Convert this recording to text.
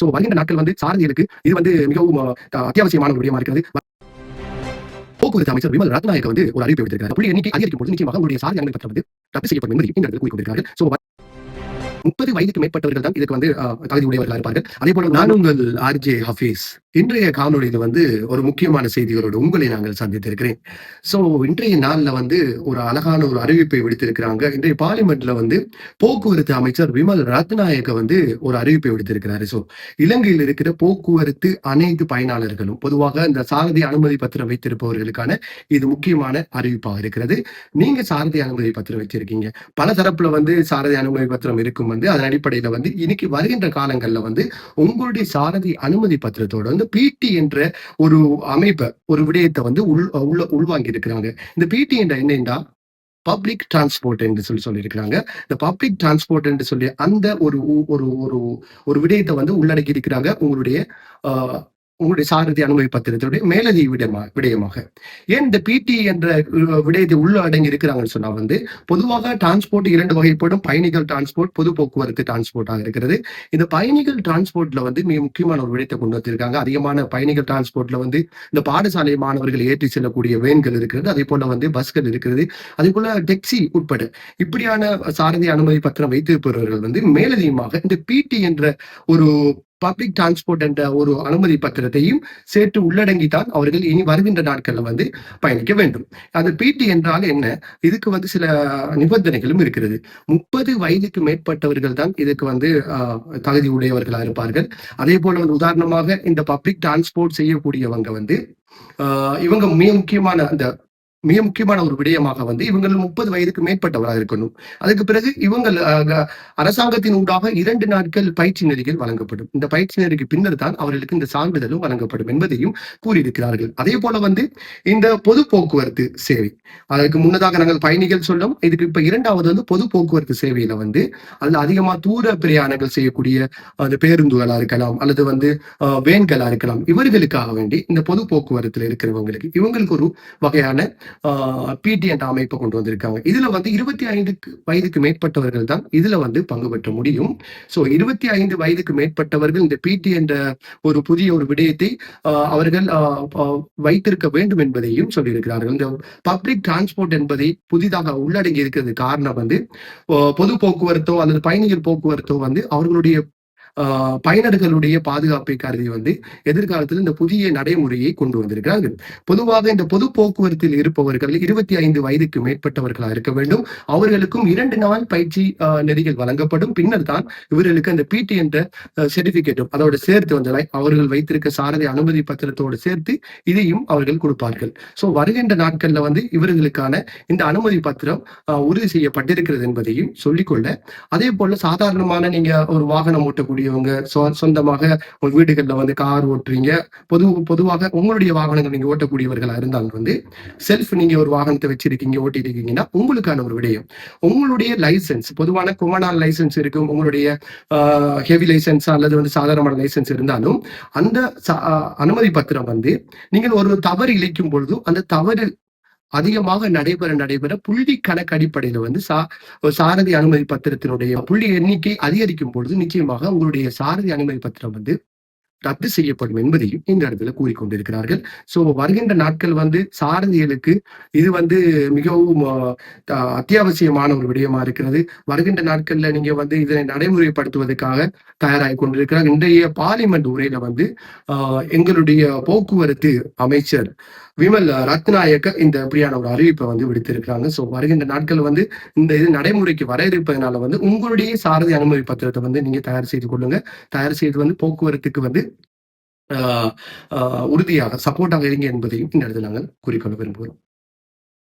So வருகின்ற நாட்கள் வந்து சாரதிகளுக்கு இது வந்து மிகவும் அத்தியாவசியமான ஒரு விடயமா இருக்கிறது. போக்குவரத்து அமைச்சர் விமல் ரத்நாயக் வந்து ஒரு அறிவிப்பு விடுத்திருக்காரு புள்ளி எண்ணிக்கை அதிகரிக்கும் போது நிச்சயமாக உங்களுடைய சாரதி அனுமதி பற்றி வந்து ரத்து செய்யப்படும் என்பதை இந்த இடத்தில் கூறிக்கொண்டிருக்காரு சோ முப்பது வயதுக்கு மேற்பட்டவர்கள் தான் இதுக்கு வந்து தகுதி உடையவர்களாக இருப்பார்கள். அதே போல நான் உங்கள் ஆர்ஜே ஹபீஸ் இன்றைய காணொளியில வந்து ஒரு முக்கியமான செய்திகளோடு உங்களை நாங்கள் சந்தித்திருக்கிறேன். சோ இன்றைய நாள்ல வந்து ஒரு அழகான ஒரு அறிவிப்பை விடுத்திருக்கிறாங்க. இன்றைய பார்லிமெண்ட்ல வந்து போக்குவரத்து அமைச்சர் விமல் ரத்நாயக்க வந்து ஒரு அறிவிப்பை விடுத்திருக்கிறாரு. சோ இலங்கையில் இருக்கிற போக்குவரத்து அனைத்து பயனாளர்களும் பொதுவாக இந்த சாரதி அனுமதி பத்திரம் வைத்திருப்பவர்களுக்கான இது முக்கியமான அறிவிப்பாக இருக்கிறது. நீங்க சாரதி அனுமதி பத்திரம் வச்சிருக்கீங்க. பல தரப்புல வந்து சாரதி அனுமதி பத்திரம் இருக்கும்? வந்து அதன் அடிப்படையில வந்து இன்னைக்கு வருகின்ற காலங்கள்ல வந்து உங்களுடைய சாரதி அனுமதி பத்திரத்தோட வந்து பிடி என்ற ஒரு அமைப்பை ஒரு விடயத்தை வந்து உள் உள்ள உள்வாங்கி இருக்கிறாங்க இந்த பிடி என்ற என்னன்னா பப்ளிக் டிரான்ஸ்போர்ட் என்று சொல்லி சொல்லியிருக்கிறாங்க. இந்த பப்ளிக் டிரான்ஸ்போர்ட் என்று சொல்லி அந்த ஒரு ஒரு ஒரு ஒரு விடயத்தை வந்து உள்ளடக்கி இருக்கிறாங்க உங்களுடைய ஆஹ், உங்களுடைய சாரதி அனுமதி பத்திரத்துடைய மேலதிக விடமா விடயமாக. ஏன் இந்த பிடி என்ற விடயத்தை உள்ள அடங்கி இருக்கிறாங்கன்னு சொன்னா வந்து பொதுவாக டிரான்ஸ்போர்ட் இரண்டு வகைப்படும். பயணிகள் டிரான்ஸ்போர்ட் பொது போக்குவரத்து டிரான்ஸ்போர்ட்டாக இருக்கிறது. இந்த பயணிகள் டிரான்ஸ்போர்ட்ல வந்து மிக முக்கியமான ஒரு விடயத்தை கொண்டு வந்திருக்காங்க. அதிகமான பயணிகள் டிரான்ஸ்போர்ட்ல வந்து இந்த பாடசாலை மாணவர்கள் ஏற்றி செல்லக்கூடிய வேன்கள் இருக்கிறது. அதே போல வந்து பஸ்கள் இருக்கிறது. அதே போல டெக்ஸி உட்பட. இப்படியான சாரதி அனுமதி பத்திரம் வைத்திருப்பவர்கள் வந்து மேலதிகமாக இந்த பிடி என்ற ஒரு பப்ளிக் டிரான்ஸ்போர்ட் என்ற ஒரு அனுமதி பத்திரத்தையும் சேர்த்து உள்ளடங்கி தான் அவர்கள் இனி வருகின்ற நாட்களில் வந்து பயணிக்க வேண்டும். அந்த பிடி என்றால் என்ன? இதுக்கு வந்து சில நிபந்தனைகளும் இருக்கிறது. முப்பது வயதுக்கு மேற்பட்டவர்கள் தான் இதுக்கு வந்து ஆஹ், தகுதி உடையவர்களா இருப்பார்கள். அதே போல வந்து உதாரணமாக இந்த பப்ளிக் டிரான்ஸ்போர்ட் செய்யக்கூடியவங்க வந்து ஆஹ், இவங்க மிக முக்கியமான அந்த மிக முக்கியமான ஒரு விடயமாக வந்து இவங்கள் முப்பது வயதுக்கு மேற்பட்டவராக இருக்கணும். அதுக்கு பிறகு இவங்க அரசாங்கத்தின் ஊடாக இரண்டு நாட்கள் பயிற்சி நெறிகள் வழங்கப்படும். இந்த பயிற்சி நெறிக்கு பின்னர் தான் அவர்களுக்கு இந்த சான்றிதழும் வழங்கப்படும் என்பதையும் கூறியிருக்கிறார்கள். அதே போல வந்து இந்த பொது போக்குவரத்து சேவை. அதற்கு முன்னதாக நாங்கள் பயணிகள் சொல்லும் இதுக்கு இப்ப இரண்டாவது வந்து பொது போக்குவரத்து சேவையில வந்து அதுல அதிகமா தூர பிரயாணங்கள் செய்யக்கூடிய அந்த பேருந்துகளா இருக்கலாம் அல்லது வந்து வேன்களா இருக்கலாம். இவர்களுக்காக வேண்டி இந்த பொது போக்குவரத்துல இருக்கிறவங்களுக்கு இவங்களுக்கு ஒரு வகையான பிடிஎன் அமைப்பை கொண்டு வந்திருக்காங்க. இதுல வந்து இருபத்தி ஐந்துக்கு வயதுக்கு மேற்பட்டவர்கள் தான் இதுல வந்து பங்கு பெற்ற முடியும். சோ இருபத்தி ஐந்து வயதுக்கு மேற்பட்டவர்கள் இந்த பிடி என்ற ஒரு புதிய ஒரு விடயத்தை ஆஹ், அவர்கள் வைத்திருக்க வேண்டும் என்பதையும் சொல்லியிருக்கிறார்கள். இந்த பப்ளிக் டிரான்ஸ்போர்ட் என்பதை புதிதாக உள்ளடங்கி இருக்கிறது காரணம் வந்து பொது போக்குவரத்தோ அல்லது பயணிகள் போக்குவரத்தோ வந்து அவர்களுடைய பயனர்களுடைய பாதுகாப்பை கருதி வந்து எதிர்காலத்தில் இந்த புதிய நடைமுறையை கொண்டு வந்திருக்கிறார்கள். பொதுவாக இந்த பொது போக்குவரத்தில் இருப்பவர்கள் இருபத்தி ஐந்து வயதுக்கு மேற்பட்டவர்களாக இருக்க வேண்டும். அவர்களுக்கும் இரண்டு நாள் பயிற்சி நெறிகள் வழங்கப்படும். பின்னர் தான் இவர்களுக்கு அந்த பிடி என்ற சர்டிபிகேட்டும் அதோட சேர்த்து வந்து அவர்கள் வைத்திருக்க சாரதி அனுமதி பத்திரத்தோடு சேர்த்து இதையும் அவர்கள் கொடுப்பார்கள். சோ வருகின்ற நாட்கள்ல வந்து இவர்களுக்கான இந்த அனுமதி பத்திரம் உறுதி செய்யப்பட்டிருக்கிறது என்பதையும் சொல்லிக்கொள்ள. அதே போல சாதாரணமான நீங்க ஒரு வாகனம் ஓட்டக்கூடிய ஓட்டக்கூடியவங்க சொந்தமாக உங்க வீடுகள்ல வந்து கார் ஓட்டுறீங்க. பொது பொதுவாக உங்களுடைய வாகனங்கள் நீங்க ஓட்டக்கூடியவர்களா இருந்தாலும் வந்து செல்ஃப் நீங்க ஒரு வாகனத்தை வச்சிருக்கீங்க ஓட்டிட்டு இருக்கீங்கன்னா உங்களுக்கான ஒரு விடயம். உங்களுடைய லைசென்ஸ் பொதுவான குமனால் லைசென்ஸ் இருக்கும். உங்களுடைய ஹெவி லைசென்ஸ் அல்லது வந்து சாதாரணமான லைசென்ஸ் இருந்தாலும் அந்த அனுமதி பத்திரம் வந்து நீங்கள் ஒரு தவறு இழைக்கும் பொழுது அந்த தவறு அதிகமாக நடைபெற நடைபெற புள்ளி கணக்கு அடிப்படையில வந்து சா சாரதி அனுமதி பத்திரத்தினுடைய புள்ளி எண்ணிக்கை அதிகரிக்கும் பொழுது நிச்சயமாக உங்களுடைய சாரதி அனுமதி பத்திரம் வந்து ரத்து செய்யப்படும் என்பதையும் இந்த இடத்துல கூறிக்கொண்டிருக்கிறார்கள். சோ வருகின்ற நாட்கள் வந்து சாரதிகளுக்கு இது வந்து மிகவும் அத்தியாவசியமான ஒரு விடயமா இருக்கிறது. வருகின்ற நாட்கள்ல நீங்க வந்து இதனை நடைமுறைப்படுத்துவதற்காக தயாராகி கொண்டிருக்கிறார். இன்றைய பார்லிமெண்ட் உரையில வந்து ஆஹ், எங்களுடைய போக்குவரத்து அமைச்சர் விமல் ரத்நாயக்க இந்த இப்படியான ஒரு அறிவிப்பை வந்து விடுத்திருக்கிறாங்க. ஸோ வருகின்ற நாட்கள் வந்து இந்த இது நடைமுறைக்கு வர இருப்பதனால வந்து உங்களுடைய சாரதி அனுமதி பத்திரத்தை வந்து நீங்க தயார் செய்து கொள்ளுங்க. தயார் செய்து வந்து போக்குவரத்துக்கு வந்து ஆஹ் ஆஹ் உறுதியாக சப்போர்ட்டாக இருங்க என்பதையும் இந்த இடத்துல நாங்கள் குறிக்கொள்ள விரும்புகிறோம்.